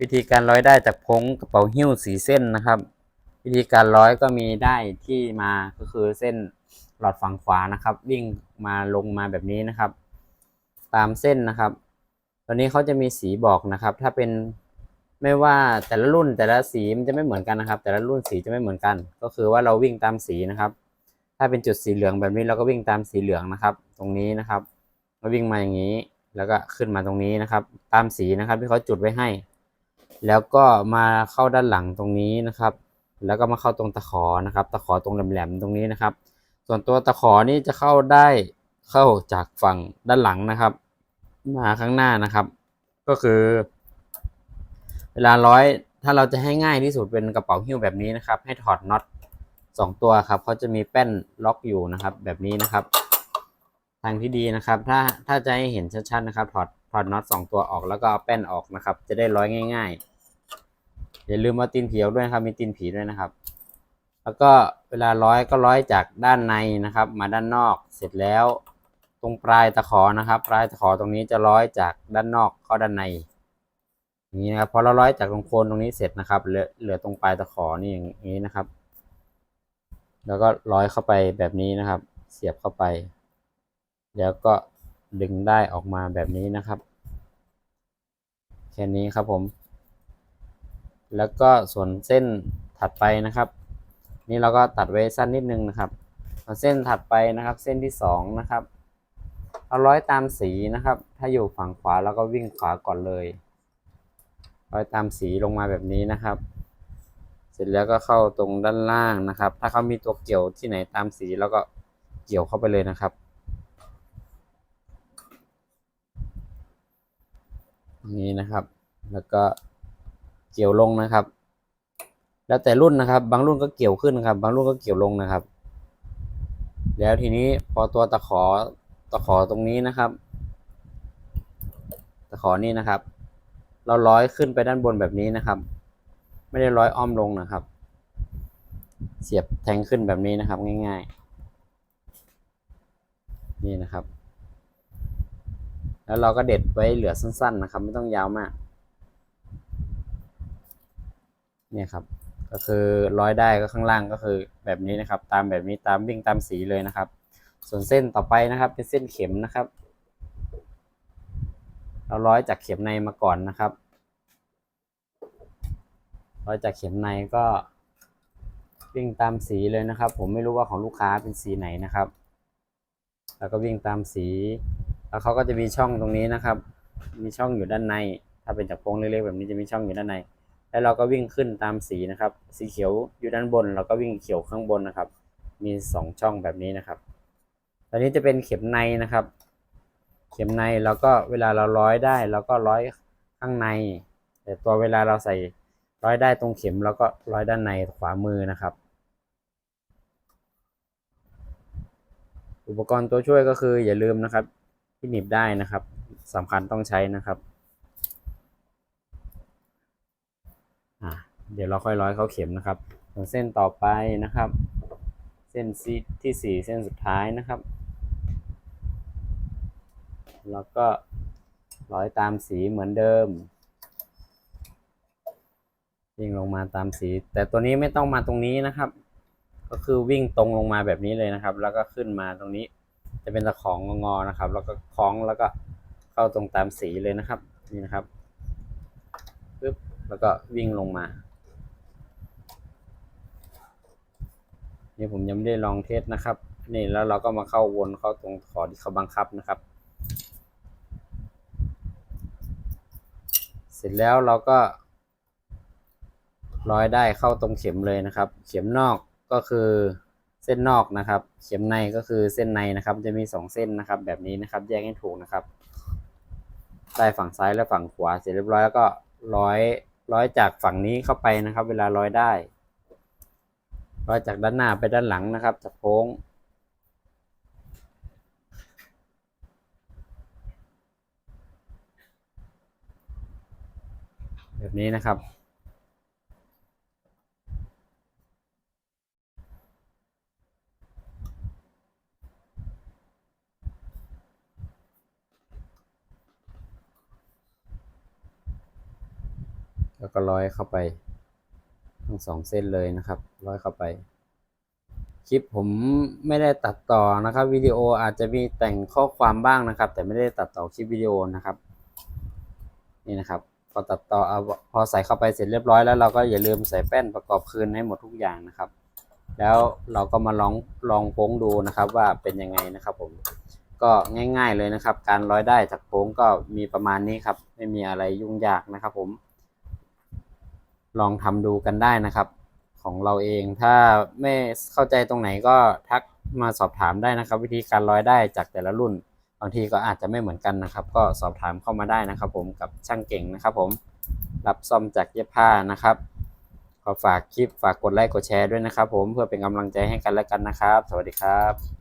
วิธีการร้อยได้จากพงกระเป๋าหิ้วสีเส้นนะครับ วิธีการร้อยก็มีได้ที่มาก็คือเส้นหลอดฝั่งขวานะครับ วิ่งมาลงมาแบบนี้นะครับ ตามเส้นนะครับ ตอนนี้เขาจะมีสีบอกนะครับ ถ้าเป็นไม่ว่าแต่ละรุ่นแต่ละสีมันจะไม่เหมือนกันนะครับ แต่ละรุ่นสีจะไม่เหมือนกัน ก็คือว่าเราวิ่งตามสีนะครับ ถ้าเป็นจุดสีเหลืองแบบนี้เราก็วิ่งตามสีเหลืองนะครับ ตรงนี้นะครับก็วิ่งมาอย่างนี้ แล้วก็ขึ้นมาตรงนี้นะครับ ตามสีนะครับที่เขาจุดไว้ให้ แล้วก็มาเข้าด้านหลังตรงนี้นะครับ แล้วก็มาเข้าตรงตะขอนะครับ ตะขอตรงแหลมๆตรงนี้นะครับ ส่วนตัวตะขอนี่จะเข้าได้เข้าจากฝั่งด้านหลังนะครับ มาข้างหน้านะครับ ก็คือ เวลาร้อยถ้าเราจะให้ง่ายที่สุดเป็นกระเป๋าหิ้วแบบนี้นะครับ ให้ถอดน็อตสองตัวครับเขาจะมีแป้นล็อกอยู่นะครับ แบบนี้นะครับ ทางที่ดีนะครับ ถ้าถ้าจะให้เห็นชัดๆนะครับ ถอด ถอดน็อตสองตัวออกแล้วก็เอาแป้นออกนะครับ จะได้ร้อยง่าย ๆ อย่าลืมเอาตีนผีออกด้วยครับ มีตีนผีด้วยนะครับ แล้วก็เวลาร้อยก็ร้อยจากด้านในนะครับ มาด้านนอกเสร็จแล้ว ตรงปลายตะขอนะครับ ปลายตะขอตรงนี้จะร้อยจากด้านนอกเข้าด้านในอย่างนี้นะครับพอเราร้อยจากตรงโคนตรงนี้เสร็จนะครับ เหลือเหลือตรงปลายตะขอนี่อย่างนี้นะครับ แล้วก็ร้อยเข้าไปแบบนี้นะครับ เสียบเข้าไป แล้วก็ ดึงได้ออกมาแบบนี้นะครับแค่นี้ครับผม แล้วก็ส่วนเส้นถัดไปนะครับ นี่เราก็ตัดไว้สั้นนิดนึงนะครับเส้นถัดไปนะครับ เส้นที่สองนะครับเอาร้อยตามสีนะครับ ถ้าอยู่ฝั่งขวาเราก็วิ่งขวาก่อนเลย ร้อยตามสีลงมาแบบนี้นะครับ เสร็จแล้วก็เข้าตรงด้านล่างนะครับ ถ้าเขามีตัวเกี่ยวที่ไหนตามสีแล้วก็เกี่ยวเข้าไปเลยนะครับ นี่นะครับ แล้วก็เกี่ยวลงนะครับ แล้วแต่รุ่นนะครับ บางรุ่นก็เกี่ยวขึ้นครับ บางรุ่นก็เกี่ยวลงนะครับ แล้วทีนี้พอตัวตะขอตะขอตรงนี้นะครับ ตะขอนี่นะครับ เราร้อยขึ้นไปด้านบนแบบนี้นะครับ ไม่ได้ร้อยอ้อมลงนะครับ เสียบแทงขึ้นแบบนี้นะครับง่าย ๆ นี่นะครับ แล้วเราก็เด็ดไว้เหลือสั้น ๆ นะครับ ไม่ต้องยาวมาก เนี่ยครับ ก็คือร้อยได้ก็ข้างล่างก็คือแบบนี้นะครับ ตามแบบนี้ตามวิ่งตามสีเลยนะครับ ส่วนเส้นต่อไปนะครับ เป็นเส้นเข็มนะครับ เราร้อยจากเข็มในมาก่อนนะครับ ร้อยจากเข็มในก็วิ่งตามสีเลยนะครับ ผมไม่รู้ว่าของลูกค้าเป็นสีไหนนะครับ แล้วก็วิ่งตามสี แล้วเขาก็จะมีช่องตรงนี้นะครับ มีช่องอยู่ด้านใน ถ้าเป็นจากโพงเล็กๆแบบนี้จะมีช่องอยู่ด้านใน แล้วเราก็วิ่งขึ้นตามสีนะครับ สีเขียวอยู่ด้านบน เราก็วิ่งเขียวข้างบนนะครับ มีสองช่องแบบนี้นะครับ ตอนนี้จะเป็นเข็มในนะครับ เข็มในเราก็เวลาเราร้อยได้เราก็ร้อยข้างใน แต่ตัวเวลาเราใส่ร้อยได้ตรงเข็มเราก็ร้อยด้านในขวามือนะครับอุปกรณ์ตัวช่วยก็คืออย่าลืมนะครับ ที่หนีบได้นะครับสำคัญต้องใช้นะครับเดี๋ยวเราค่อยร้อยเข้าเข็มนะครับส่วนเส้นต่อไปนะครับ เส้นซีที่สี่เส้นสุดท้ายนะครับ แล้วก็ร้อยตามสีเหมือนเดิมวิ่งลงมาตามสี แต่ตัวนี้ไม่ต้องมาตรงนี้นะครับ ก็คือวิ่งตรงลงมาแบบนี้เลยนะครับ แล้วก็ขึ้นมาตรงนี้ จะเป็นตะของงอๆนะครับ แล้วก็คล้องแล้วก็เข้าตรงตามสีเลยนะครับ นี่นะครับปึ๊บแล้วก็วิ่งลงมานี่ผมยังไม่ได้ลองเทสนะครับ นี่แล้วเราก็มาเข้าวนเข้าตรงขอที่เขาบังคับนะครับ เสร็จแล้วเราก็ร้อยได้เข้าตรงเข็มเลยนะครับ เข็มนอกก็คือ เส้นนอกนะครับ เข็มในก็คือเส้นในนะครับ จะมีสองเส้นนะครับ แบบนี้นะครับ แยกให้ถูกนะครับ ได้ฝั่งซ้ายและฝั่งขวาเสร็จเรียบร้อยแล้วก็ร้อยร้อยจากฝั่งนี้เข้าไปนะครับ เวลาร้อยได้ ร้อยจากด้านหน้าไปด้านหลังนะครับจากโค้งแบบนี้นะครับ แล้วก็ร้อยเข้าไป ทั้งสองเส้นเลยนะครับ ร้อยเข้าไป คลิปผมไม่ได้ตัดต่อนะครับวิดีโออาจจะมีแต่งข้อความบ้างนะครับ แต่ไม่ได้ตัดต่อคลิปวิดีโอนะครับ นี่นะครับ พอตัดต่อเอาพอใส่เข้าไปเสร็จเรียบร้อยแล้วเราก็อย่าลืมใส่แป้นประกอบคืนให้หมดทุกอย่างนะครับ แล้วเราก็มาลองลองโป้งดูนะครับว่าเป็นยังไงนะครับผมก็ง่าย ๆเลยนะครับ การร้อยได้จากโป้งก็มีประมาณนี้ครับ ไม่มีอะไรยุ่งยากนะครับผม ลองทำดูกันได้นะครับ ของเราเองถ้าไม่เข้าใจตรงไหนก็ทักมาสอบถามได้นะครับ วิธีการร้อยได้จากแต่ละรุ่นบางทีก็อาจจะไม่เหมือนกันนะครับ ก็สอบถามเข้ามาได้นะครับ ผมกับช่างเก่งนะครับ ผมรับซ่อมจากเย็บผ้านะครับขอฝากคลิปฝากกดไลค์กดแชร์ด้วยนะครับ ผมเพื่อเป็นกำลังใจให้กันและกันนะครับ สวัสดีครับ